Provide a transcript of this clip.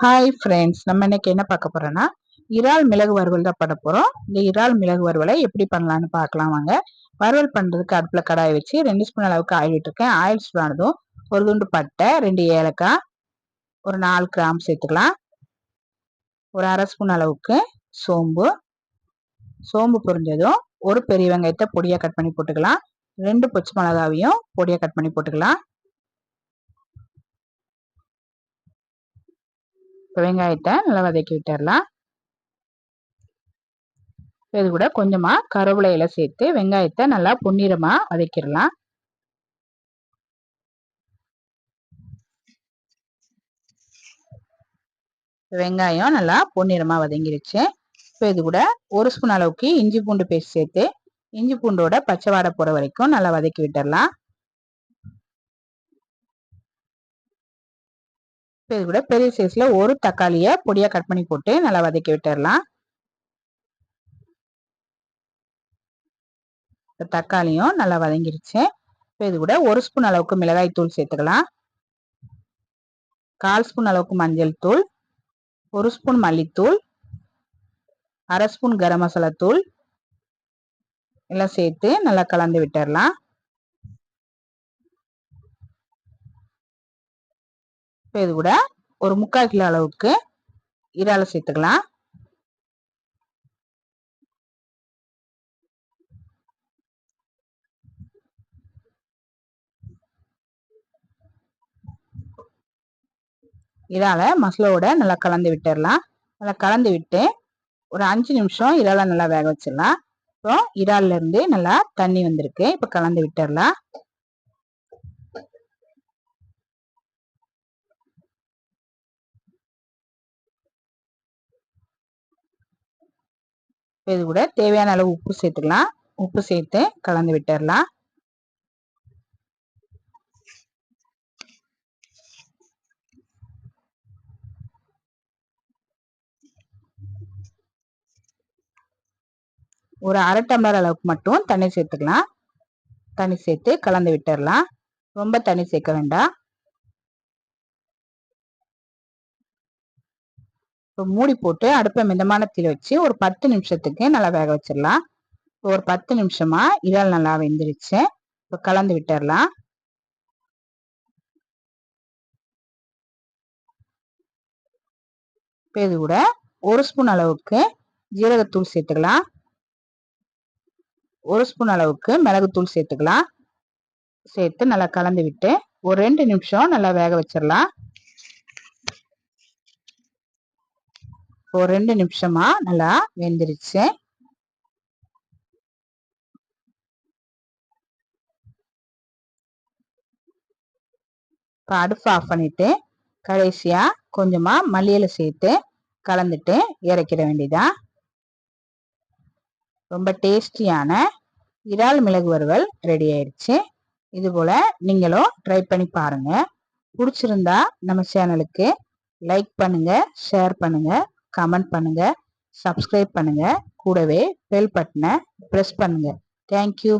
Hi friends நம்ம இன்னைக்கு என்ன பார்க்க போறோம்னா இறால் மிளகு வறுவல் தான் பண்ண போறோம். இந்த இறால் மிளகு வறுவலை எப்படி பண்ணலாம்னு பார்க்கலாம் வாங்க. வறுவல் பண்றதுக்கு அடுப்புல கடாய் வச்சு ரெண்டு ஸ்பூன் அளவுக்கு ஆயில் விட்டுருக்கேன். ஆயில் சூடானதும் ஒரு துண்டு பட்டை ரெண்டு ஏலக்காய் ஒரு நாலு கிராம் சேர்த்துக்கலாம். ஒரு அரை ஸ்பூன் அளவுக்கு சோம்பு. சோம்பு பொரிஞ்சதும் ஒரு பெரிய வெங்காயத்தை பொடியாக கட் பண்ணி போட்டுக்கலாம். ரெண்டு பச்சை மிளகாவையும் பொடியாக கட் பண்ணி போட்டுக்கலாம். வெங்காயத்தை நல்லா வதக்கி விட்டுடலாம் இது கூட கொஞ்சமாக இலை சேர்த்து வெங்காயத்தை நல்லா பொன்னிறமாக வதக்கிடலாம். வெங்காயம் நல்லா பொன்னிறமாக வதங்கிருச்சு. இப்போ இது கூட ஒரு ஸ்பூன் அளவுக்கு இஞ்சி பூண்டு பேஸ்ட் சேர்த்து இஞ்சி பூண்டோட பச்சை வாடை போகிற வரைக்கும் நல்லா வதக்கி விட்டுடலாம் இது கூட பெரிய சைஸ்ல ஒரு தக்காளியை பொடியா கட் பண்ணி போட்டு நல்லா வதக்கி விட்டுடலாம் தக்காளியும் நல்லா வதங்கிருச்சு. இப்போ இது கூட ஒரு ஸ்பூன் அளவுக்கு மிளகாய் தூள் சேர்த்துக்கலாம். கால் ஸ்பூன் அளவுக்கு மஞ்சள் தூள் ஒரு ஸ்பூன் மல்லித்தூள் அரை ஸ்பூன் கரம் மசாலா தூள் எல்லாம் சேர்த்து நல்லா கலந்து விட்டுடலாம் இப்போ இது கூட ஒரு முக்கால் கிலோ அளவுக்கு இறாலை சேர்த்துக்கலாம். இறால மசாலாவோட நல்லா கலந்து விட்டுடலாம். நல்லா கலந்து விட்டு ஒரு அஞ்சு நிமிஷம் இறால நல்லா வேக வச்சிடலாம். இப்போ இறால்ல இருந்து நல்லா தண்ணி வந்திருக்கு. இப்போ கலந்து விட்டுடலாம். இது கூட தேவையான அளவு உப்பு சேர்த்துக்கலாம். உப்பு சேர்த்து கலந்து விட்டுடலாம். ஒரு அரை டம்ளர் அளவுக்கு மட்டும் தண்ணி சேர்த்துக்கலாம். தண்ணி சேர்த்து கலந்து விட்டுடலாம். ரொம்ப தண்ணி சேர்க்க வேண்டாம். இப்போ மூடி போட்டு அடுப்பை மிதமான தீ வச்சு ஒரு பத்து நிமிஷத்துக்கு நல்லா வேக வச்சிடலாம். ஒரு பத்து நிமிஷமா இறால் நல்லா வெந்துருச்சு. இப்போ கலந்து விட்டுடலாம். இப்போ இது கூட ஒரு ஸ்பூன் அளவுக்கு ஜீரகத்தூள் சேர்த்துக்கலாம். ஒரு ஸ்பூன் அளவுக்கு மிளகுத்தூள் சேர்த்துக்கலாம். சேர்த்து நல்லா கலந்து விட்டு ஒரு ரெண்டு நிமிஷம் நல்லா வேக வச்சிடலாம். ஒரு ரெண்டு நிமிஷமா நல்லா வெந்துருச்சு. இப்போ அடுப்பு ஆஃப் பண்ணிட்டு கடைசியா கொஞ்சமா மல்லியில சேர்த்து கலந்துட்டு இறக்கிட வேண்டியதா? ரொம்ப டேஸ்டியான இறால் மிளகு வறுவல் ரெடி ஆயிடுச்சு. இது போல நீங்களும் ட்ரை பண்ணி பாருங்க. பிடிச்சிருந்தா நம்ம சேனலுக்கு லைக் பண்ணுங்க ஷேர் பண்ணுங்க. கமெண்ட் பண்ணுங்க சப்ஸ்கிரைப் பண்ணுங்க கூடவே பெல் பட்டனை ப்ரெஸ் பண்ணுங்க. தேங்க்யூ